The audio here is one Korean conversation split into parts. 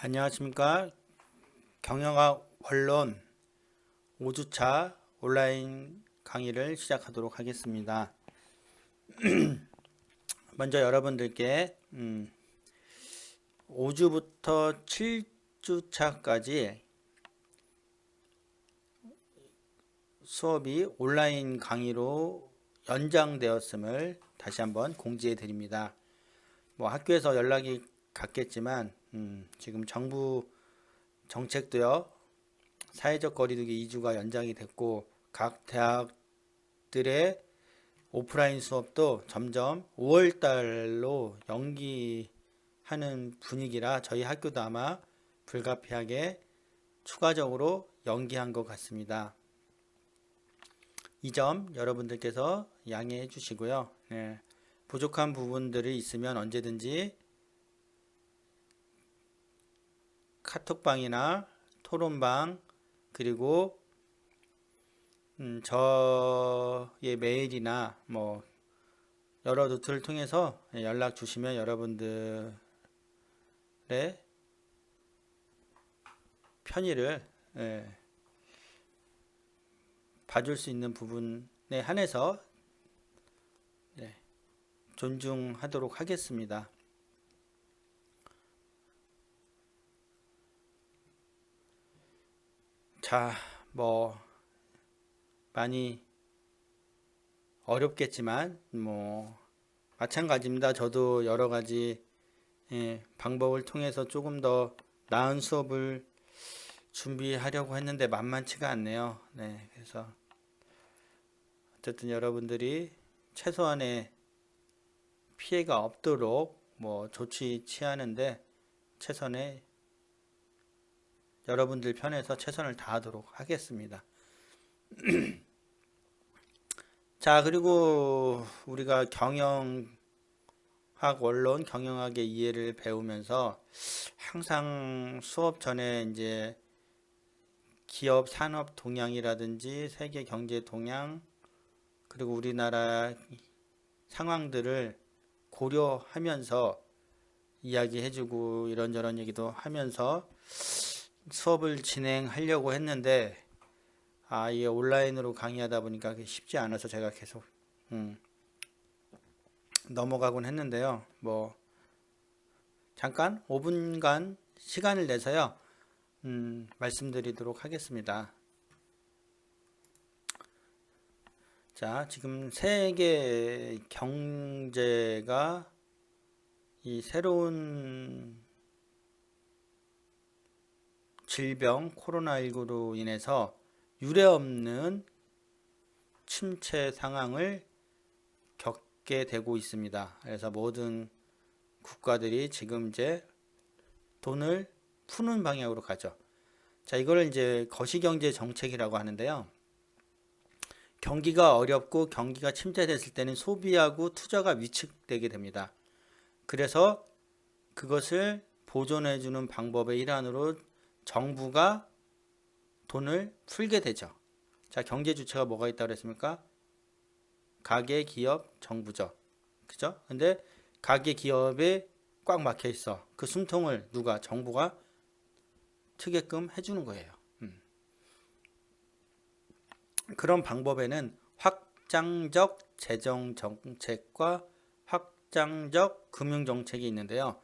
안녕하십니까. 경영학 원론 5주차 온라인 강의를 시작하도록 하겠습니다. 먼저 여러분들께 음, 5주부터 7주차까지 수업이 온라인 강의로 연장되었음을 다시 한번 공지해 드립니다. 뭐 학교에서 연락이 갔겠지만 음, 지금 정부 정책도요 사회적 거리두기 2주가 연장이 됐고 각 대학들의 오프라인 수업도 점점 5월 달로 연기하는 분위기라 저희 학교도 아마 불가피하게 추가적으로 연기한 것 같습니다. 이 점 여러분들께서 양해해 주시고요. 네, 부족한 부분들이 있으면 언제든지 카톡방이나 토론방 그리고 음, 저의 메일이나 뭐 여러 루트를 통해서 연락 주시면 여러분들의 편의를 예, 봐줄 수 있는 부분에 한해서 네, 존중하도록 하겠습니다. 자, 뭐 많이 어렵겠지만 뭐 마찬가지입니다. 저도 여러 가지 예, 방법을 통해서 조금 더 나은 수업을 준비하려고 했는데 만만치가 않네요. 네, 그래서 어쨌든 여러분들이 최소한의 피해가 없도록 뭐 조치 취하는데 최선의 여러분들 편에서 최선을 다하도록 하겠습니다. 자, 그리고 우리가 경영학 원론, 경영학의 이해를 배우면서 항상 수업 전에 이제 기업 산업 동향이라든지 세계 경제 동향, 그리고 우리나라 상황들을 고려하면서 이야기해주고 이런저런 얘기도 하면서 수업을 진행하려고 했는데 아 이게 온라인으로 강의하다 보니까 쉽지 않아서 제가 계속 음, 넘어가곤 했는데요. 뭐 잠깐 5분간 시간을 내서요 음, 말씀드리도록 하겠습니다. 자 지금 세계 경제가 이 새로운 질병 코로나19로 인해서 유례 없는 침체 상황을 겪게 되고 있습니다. 그래서 모든 국가들이 지금 이제 돈을 푸는 방향으로 가죠. 자, 이걸 이제 거시경제 정책이라고 하는데요. 경기가 어렵고 경기가 침체됐을 때는 소비하고 투자가 위축되게 됩니다. 그래서 그것을 보존해주는 방법의 일환으로 정부가 돈을 풀게 되죠. 자, 경제 주체가 뭐가 있다고 그랬습니까? 가계, 기업, 정부죠. 그죠? 근데 가계, 기업에 꽉 막혀 있어. 그 숨통을 누가, 정부가 트게끔 해 주는 거예요. 음. 그런 방법에는 확장적 재정 정책과 확장적 금융 정책이 있는데요.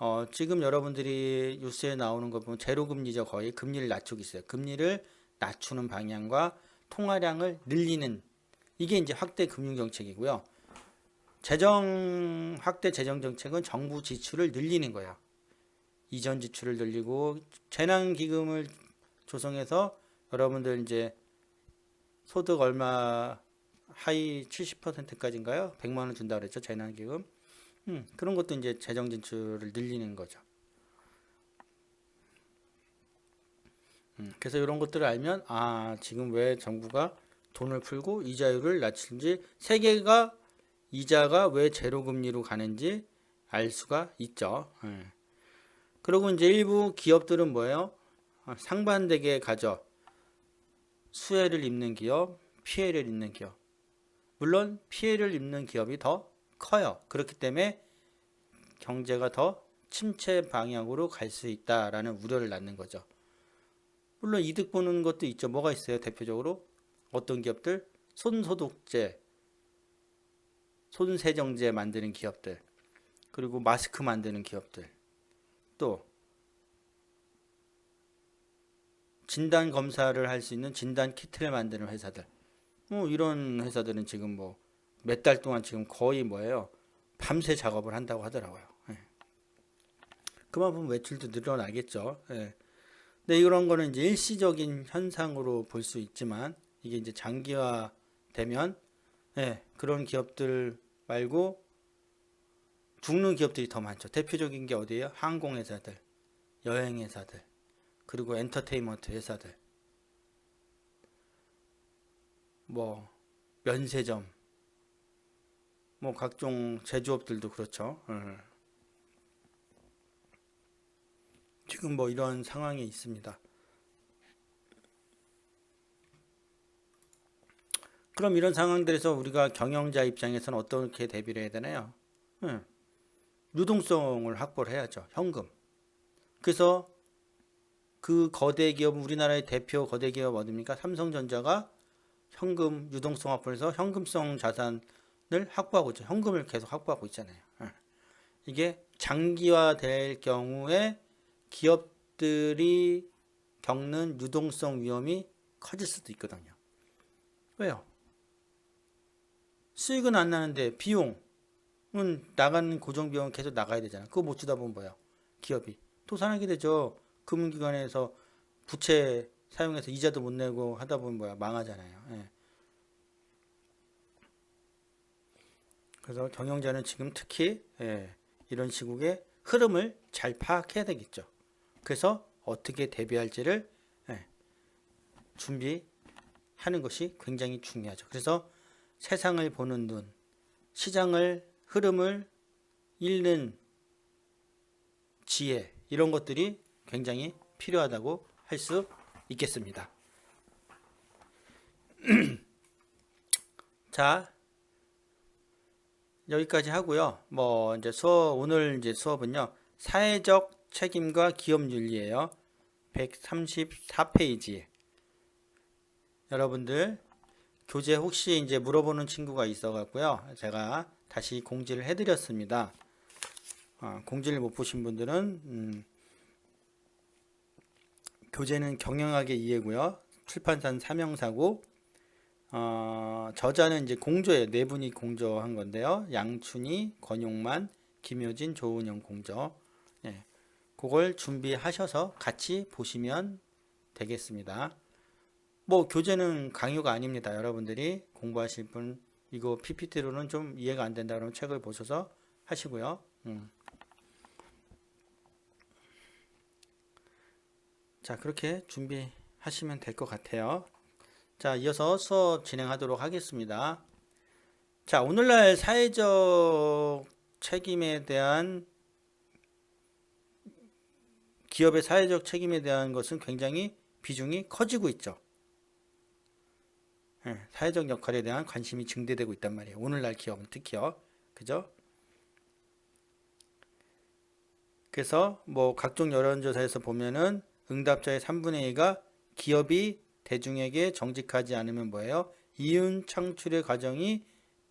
어, 지금 여러분들이 뉴스에 나오는 거 보면 제로금리죠. 거의 금리를 낮추고 있어요. 금리를 낮추는 방향과 통화량을 늘리는 이게 이제 확대 금융 정책이고요. 재정 확대 재정 정책은 정부 지출을 늘리는 거예요. 이전 지출을 늘리고 재난 기금을 조성해서 여러분들 이제 소득 얼마 하위 70%까지인가요? 100만 원 준다 그랬죠. 재난 기금. 음, 그런 것도 이제 재정 진출을 늘리는 거죠. 음, 그래서 이런 것들을 알면 아 지금 왜 정부가 돈을 풀고 이자율을 낮추는지 세계가 이자가 왜 제로 금리로 가는지 알 수가 있죠. 예. 그리고 이제 일부 기업들은 뭐예요? 아, 상반되게 가죠. 수혜를 입는 기업, 피해를 입는 기업. 물론 피해를 입는 기업이 더 커요. 그렇기 때문에 경제가 더 침체 방향으로 갈 수 있다라는 우려를 낳는 거죠. 물론 이득 보는 것도 있죠. 뭐가 있어요? 대표적으로 어떤 기업들 손소독제, 손세정제 만드는 기업들, 그리고 마스크 만드는 기업들, 또 진단 검사를 할 수 있는 진단 키트를 만드는 회사들. 뭐 이런 회사들은 지금 뭐 몇 달 동안 지금 거의 뭐예요? 밤새 작업을 한다고 하더라고요. 예. 그만큼 매출도 늘어나겠죠. 예. 근데 이런 거는 이제 일시적인 현상으로 볼 수 있지만 이게 이제 장기화 되면 예, 그런 기업들 말고 죽는 기업들이 더 많죠. 대표적인 게 어디예요? 항공회사들, 여행회사들, 그리고 엔터테인먼트 회사들, 뭐 면세점, 뭐 각종 제조업들도 그렇죠. 예. 지금 뭐 이런 상황이 있습니다. 그럼 이런 상황들에서 우리가 경영자 입장에서는 어떻게 대비를 해야 되나요? 예. 유동성을 확보를 해야죠. 현금. 그래서 그 거대 기업 우리나라의 대표 거대 기업 어딥니까? 삼성전자가 현금 유동성 확보해서 현금성 자산 을 확보하고 있죠. 현금을 계속 확보하고 있잖아요. 예. 이게 장기화될 경우에 기업들이 겪는 유동성 위험이 커질 수도 있거든요. 왜요? 수익은 안 나는데 비용은 나가는 고정 비용은 계속 나가야 되잖아. 그거 못 주다 보면 뭐야? 기업이 도산하게 되죠. 금융기관에서 부채 사용해서 이자도 못 내고 하다 보면 뭐야? 망하잖아요. 예. 그래서 경영자는 지금 특히 예, 이런 시국의 흐름을 잘 파악해야 되겠죠. 그래서 어떻게 대비할지를 예, 준비하는 것이 굉장히 중요하죠. 그래서 세상을 보는 눈, 시장을 흐름을 읽는 지혜 이런 것들이 굉장히 필요하다고 할 수 있겠습니다. 자, 여기까지 하고요. 뭐 이제 수업 오늘 이제 수업은요. 사회적 책임과 기업 윤리예요. 134페이지. 여러분들 교재 혹시 이제 물어보는 친구가 있어 갖고요. 제가 다시 공지를 해 드렸습니다. 어, 공지를 못 보신 분들은 음, 교재는 경영학의 이해고요. 출판사는 삼형사고 어, 저자는 이제 공조예요. 네 분이 공조한 건데요. 양춘희, 권용만, 김효진, 조은영 공조. 예. 그걸 준비하셔서 같이 보시면 되겠습니다. 뭐 교재는 강요가 아닙니다. 여러분들이 공부하실 분 이거 PPT로는 좀 이해가 안 된다 그러면 책을 보셔서 하시고요. 음. 자 그렇게 준비하시면 될 것 같아요. 자 이어서 수업 진행하도록 하겠습니다. 자 오늘날 사회적 책임에 대한 기업의 사회적 책임에 대한 것은 굉장히 비중이 커지고 있죠. 예, 사회적 역할에 대한 관심이 증대되고 있단 말이에요. 오늘날 기업은 특히요. 그죠? 그래서 뭐 각종 여론조사에서 보면은 응답자의 3분의 2가 기업이 대중에게 정직하지 않으면 뭐예요? 이윤 창출의 과정이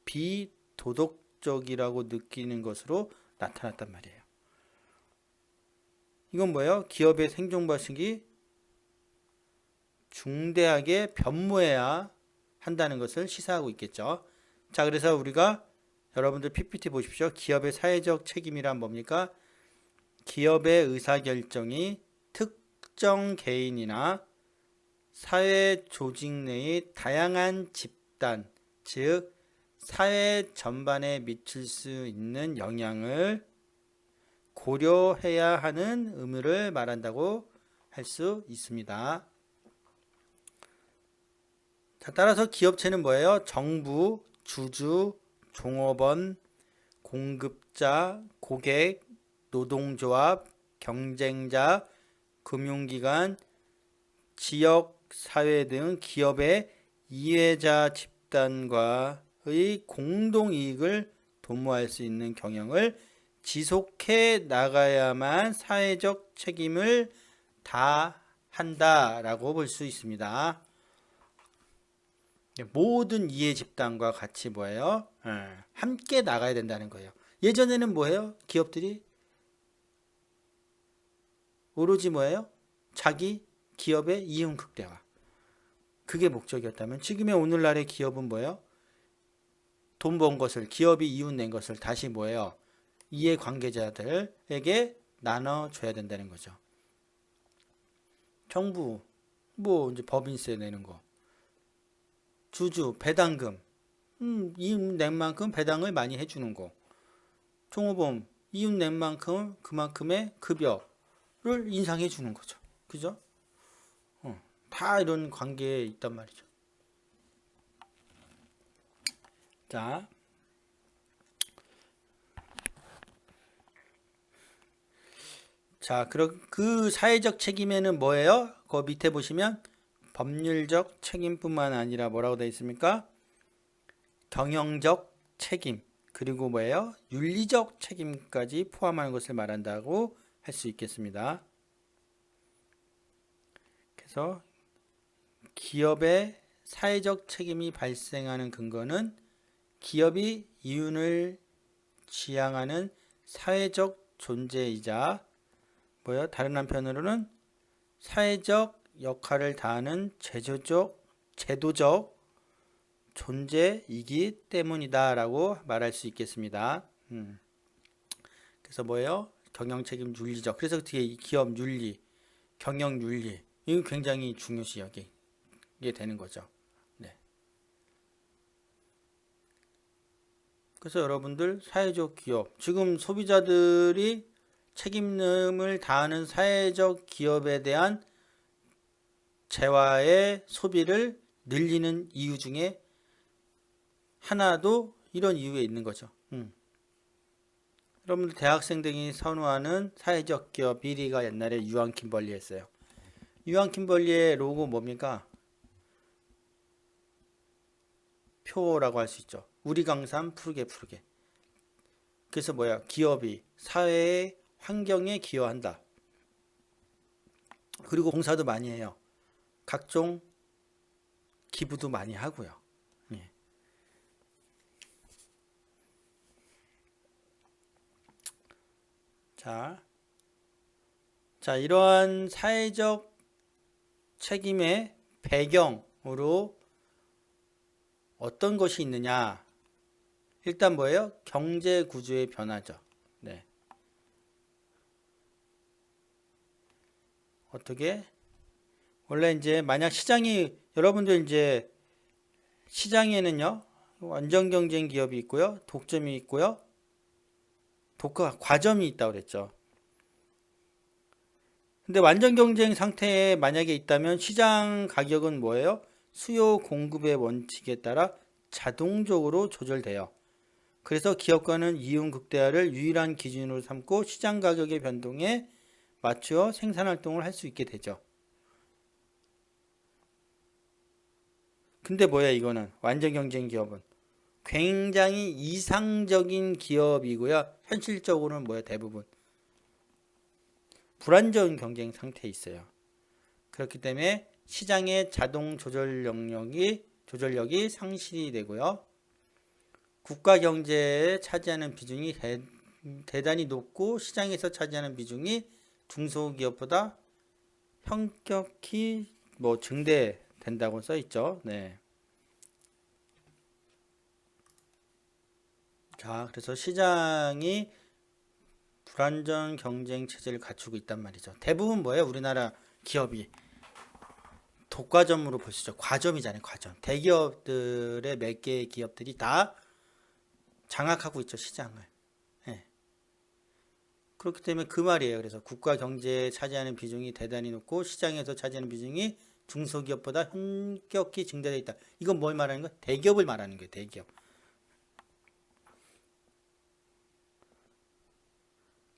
비도덕적이라고 느끼는 것으로 나타났단 말이에요. 이건 뭐예요? 기업의 생존 방식이 중대하게 변모해야 한다는 것을 시사하고 있겠죠. 자, 그래서 우리가 여러분들 PPT 보십시오. 기업의 사회적 책임이란 뭡니까? 기업의 의사결정이 특정 개인이나 사회 조직 내의 다양한 집단, 즉 사회 전반에 미칠 수 있는 영향을 고려해야 하는 의무를 말한다고 할 수 있습니다. 자, 따라서 기업체는 뭐예요? 정부, 주주, 종업원, 공급자, 고객, 노동조합, 경쟁자, 금융기관, 지역, 사회 등 기업의 이해자 집단과의 공동 이익을 도모할 수 있는 경영을 지속해 나가야만 사회적 책임을 다 한다라고 볼 수 있습니다. 모든 이해 집단과 같이 뭐예요? 예, 함께 나가야 된다는 거예요. 예전에는 뭐예요? 기업들이 오로지 뭐예요? 자기 기업의 이윤 극대화. 그게 목적이었다면 지금의 오늘날의 기업은 뭐예요? 돈 번 것을 기업이 이윤 낸 것을 다시 뭐예요? 이해 관계자들에게 나눠줘야 된다는 거죠. 정부 뭐 이제 법인세 내는 거, 주주 배당금, 음, 이윤 낸 만큼 배당을 많이 해주는 거, 종업원 이윤 낸 만큼 그만큼의 급여를 인상해 주는 거죠. 그죠? 어, 다 이런 관계에 있단 말이죠. 자, 자, 그럼 그 사회적 책임에는 뭐예요? 그 밑에 보시면 법률적 책임뿐만 아니라 뭐라고 되어 있습니까? 경영적 책임 그리고 뭐예요? 윤리적 책임까지 포함하는 것을 말한다고 할 수 있겠습니다. 그래서 기업의 사회적 책임이 발생하는 근거는 기업이 이윤을 지향하는 사회적 존재이자 뭐요? 다른 한편으로는 사회적 역할을 다하는 제조적, 제도적 존재이기 때문이다라고 말할 수 있겠습니다. 음. 그래서 뭐예요? 경영 책임 윤리적. 그래서 뒤에 이 기업 윤리, 경영 윤리 이거 굉장히 중요시 여기 게 되는 거죠. 네. 그래서 여러분들 사회적 기업 지금 소비자들이 책임을 다하는 사회적 기업에 대한 재화의 소비를 늘리는 이유 중에 하나도 이런 이유에 있는 거죠. 음. 여러분들 대학생 등이 선호하는 사회적 기업 1위가 옛날에 유한 킴벌리였어요. 유한 킴벌리의 로고 뭡니까? 표라고 할 수 있죠. 우리 강산 푸르게 푸르게. 그래서 뭐야? 기업이 사회의 환경에 기여한다. 그리고 봉사도 많이 해요. 각종 기부도 많이 하고요. 예. 자, 자 이러한 사회적 책임의 배경으로 어떤 것이 있느냐? 일단 뭐예요? 경제 구조의 변화죠. 네. 어떻게? 원래 이제 만약 시장이 여러분들 이제 시장에는요 완전 경쟁 기업이 있고요 독점이 있고요 독과 과점이 있다고 그랬죠. 근데 완전 경쟁 상태에 만약에 있다면 시장 가격은 뭐예요? 수요 공급의 원칙에 따라 자동적으로 조절돼요. 그래서 기업가는 이윤 극대화를 유일한 기준으로 삼고 시장 가격의 변동에 맞추어 생산 활동을 할 수 있게 되죠. 근데 뭐야 이거는 완전 경쟁 기업은 굉장히 이상적인 기업이고요. 현실적으로는 뭐야 대부분 불안전 경쟁 상태에 있어요. 그렇기 때문에 시장의 자동 조절 영역이 조절력이 상실이 되고요. 국가 경제에 차지하는 비중이 대, 대단히 높고 시장에서 차지하는 비중이 중소기업보다 현격히 뭐 증대된다고 써 있죠. 네. 자, 그래서 시장이 불안전 경쟁 체제를 갖추고 있단 말이죠. 대부분 뭐예요? 우리나라 기업이 독과점으로 보시죠. 과점이잖아요. 과점. 대기업들의 몇 개의 기업들이 다 장악하고 있죠. 시장을. 그렇기 때문에 그 말이에요. 그래서 국가 경제에 차지하는 비중이 대단히 높고 시장에서 차지하는 비중이 중소기업보다 현격히 증대되어 있다. 이건 뭘 말하는 거야? 대기업을 말하는 거예요. 대기업.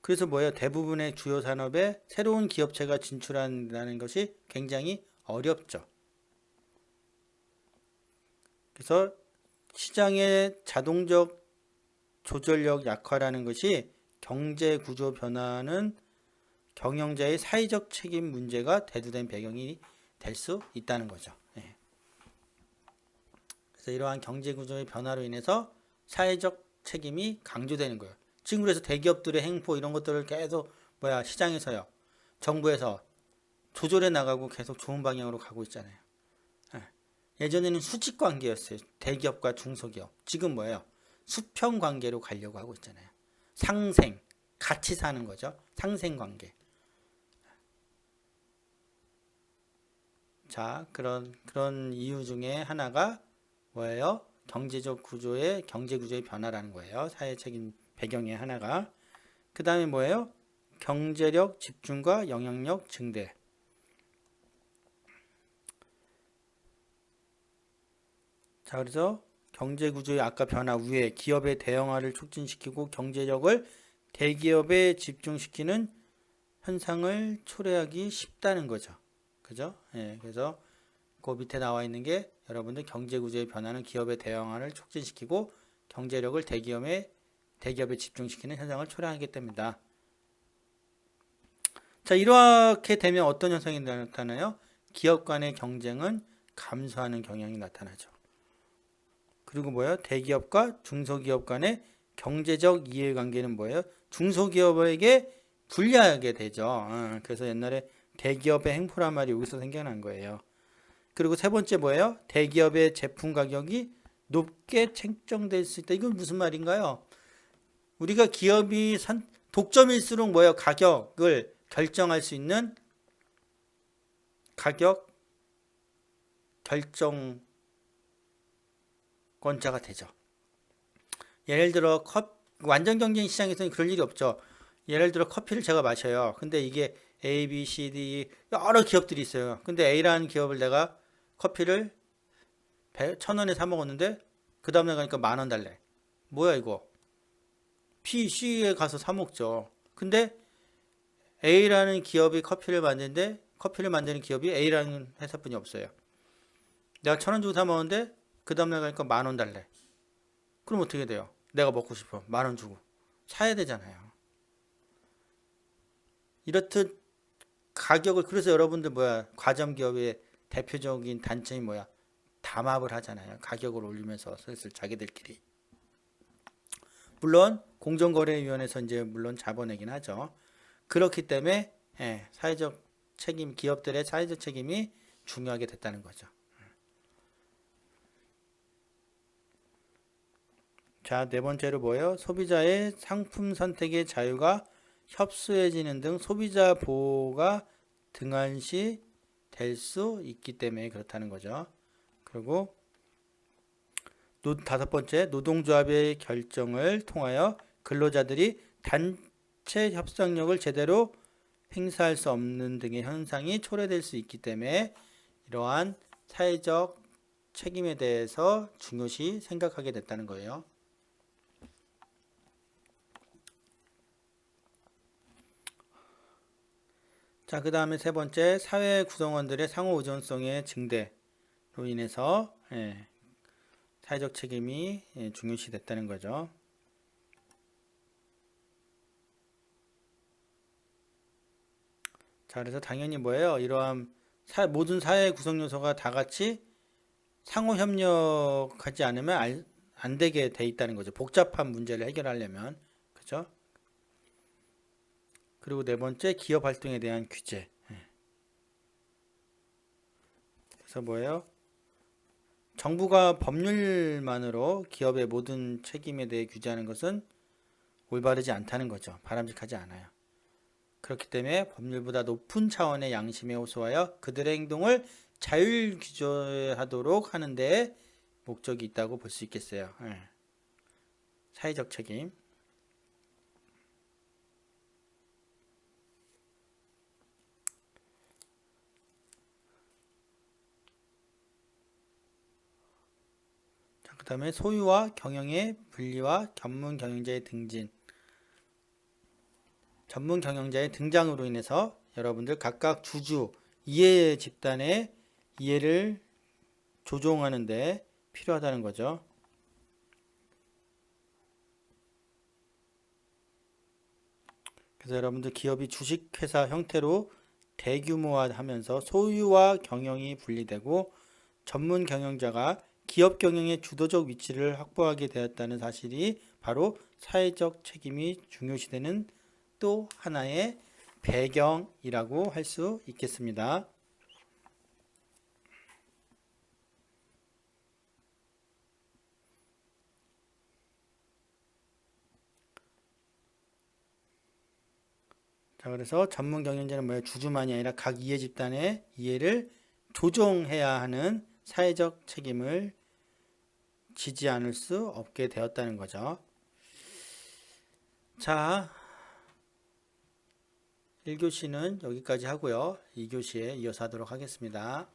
그래서 뭐예요? 대부분의 주요 산업에 새로운 기업체가 진출한다는 것이 굉장히 어렵죠. 그래서 시장의 자동적 조절력 약화라는 것이 경제 구조 변화는 경영자의 사회적 책임 문제가 대두된 배경이 될 수 있다는 거죠. 예. 그래서 이러한 경제 구조의 변화로 인해서 사회적 책임이 강조되는 거예요. 지금 그래서 대기업들의 행포 이런 것들을 계속 뭐야 시장에서요, 정부에서 조절해 나가고 계속 좋은 방향으로 가고 있잖아요. 예. 예전에는 수직 관계였어요. 대기업과 중소기업. 지금 뭐예요? 수평 관계로 가려고 하고 있잖아요. 상생, 같이 사는 거죠. 상생 관계. 자, 그런 그런 이유 중에 하나가 뭐예요? 경제적 구조의 경제 구조의 변화라는 거예요. 사회 책임 배경의 하나가. 그 다음에 뭐예요? 경제력 집중과 영향력 증대. 자, 그래서 경제 구조의 아까 변화 위에 기업의 대형화를 촉진시키고 경제력을 대기업에 집중시키는 현상을 초래하기 쉽다는 거죠. 그죠? 예, 그래서 그 밑에 나와 있는 게 여러분들 경제 구조의 변화는 기업의 대형화를 촉진시키고 경제력을 대기업에 대기업에 집중시키는 현상을 초래하기 때문이다. 자, 이렇게 되면 어떤 현상이 나타나요? 기업 간의 경쟁은 감소하는 경향이 나타나죠. 그리고 뭐예요? 대기업과 중소기업 간의 경제적 이해관계는 뭐예요? 중소기업에게 불리하게 되죠. 어, 그래서 옛날에 대기업의 행포란 말이 여기서 생겨난 거예요. 그리고 세 번째 뭐예요? 대기업의 제품 가격이 높게 책정될 수 있다. 이건 무슨 말인가요? 우리가 기업이 산, 독점일수록 뭐예요? 가격을 결정할 수 있는 가격 결정 권자가 되죠. 예를 들어 컵 완전 경쟁 시장에서는 그럴 일이 없죠. 예를 들어 커피를 제가 마셔요. 근데 이게 A, B, C, D 여러 기업들이 있어요. 근데 A라는 기업을 내가 커피를 천 원에 사 먹었는데 그 다음날 가니까 만 원 달래. 뭐야 이거? B, C에 가서 사 먹죠. 근데 A라는 기업이 커피를 만드는데 커피를 만드는 기업이 A라는 회사뿐이 없어요. 내가 천 원 주고 사 먹었는데 그 다음날 가니까 만 원 달래. 그럼 어떻게 돼요? 내가 먹고 싶어. 만 원 주고. 사야 되잖아요. 이렇듯 가격을 그래서 여러분들 뭐야 과점 기업의 대표적인 단점이 뭐야 담합을 하잖아요. 가격을 올리면서 슬슬 자기들끼리. 물론 공정거래위원회에서 이제 물론 잡아내긴 하죠. 그렇기 때문에 예, 사회적 책임 기업들의 사회적 책임이 중요하게 됐다는 거죠. 자, 네 번째로 뭐예요? 소비자의 상품 선택의 자유가 협소해지는 등 소비자 보호가 등한시 될 수 있기 때문에 그렇다는 거죠. 그리고 노, 다섯 번째 노동조합의 결정을 통하여 근로자들이 단체 협상력을 제대로 행사할 수 없는 등의 현상이 초래될 수 있기 때문에 이러한 사회적 책임에 대해서 중요시 생각하게 됐다는 거예요. 자, 그 다음에 세 번째, 사회 구성원들의 상호 의존성의 증대로 인해서 예, 사회적 책임이 예, 중요시 됐다는 거죠. 자, 그래서 당연히 뭐예요? 이러한 사, 모든 사회 구성 요소가 다 같이 상호 협력하지 않으면 안, 안 되게 돼 있다는 거죠. 복잡한 문제를 해결하려면. 그죠? 그리고 네 번째 기업 활동에 대한 규제. 예. 그래서 뭐예요? 정부가 법률만으로 기업의 모든 책임에 대해 규제하는 것은 올바르지 않다는 거죠. 바람직하지 않아요. 그렇기 때문에 법률보다 높은 차원의 양심에 호소하여 그들의 행동을 자율 규제하도록 하는 데 목적이 있다고 볼 수 있겠어요. 예. 사회적 책임. 그 다음에 소유와 경영의 분리와 전문 경영자의 등진 전문 경영자의 등장으로 인해서 여러분들 각각 주주 이해 집단의 이해를 조종하는데 필요하다는 거죠. 그래서 여러분들 기업이 주식회사 형태로 대규모화하면서 소유와 경영이 분리되고 전문 경영자가 기업 경영의 주도적 위치를 확보하게 되었다는 사실이 바로 사회적 책임이 중요시되는 또 하나의 배경이라고 할 수 있겠습니다. 자, 그래서 전문 경영자는 뭐예요? 주주만이 아니라 각 이해 집단의 이해를 조종해야 하는 사회적 책임을 지지 않을 수 없게 되었다는 거죠. 자, 1교시는 여기까지 하고요. 2교시에 이어서 하도록 하겠습니다.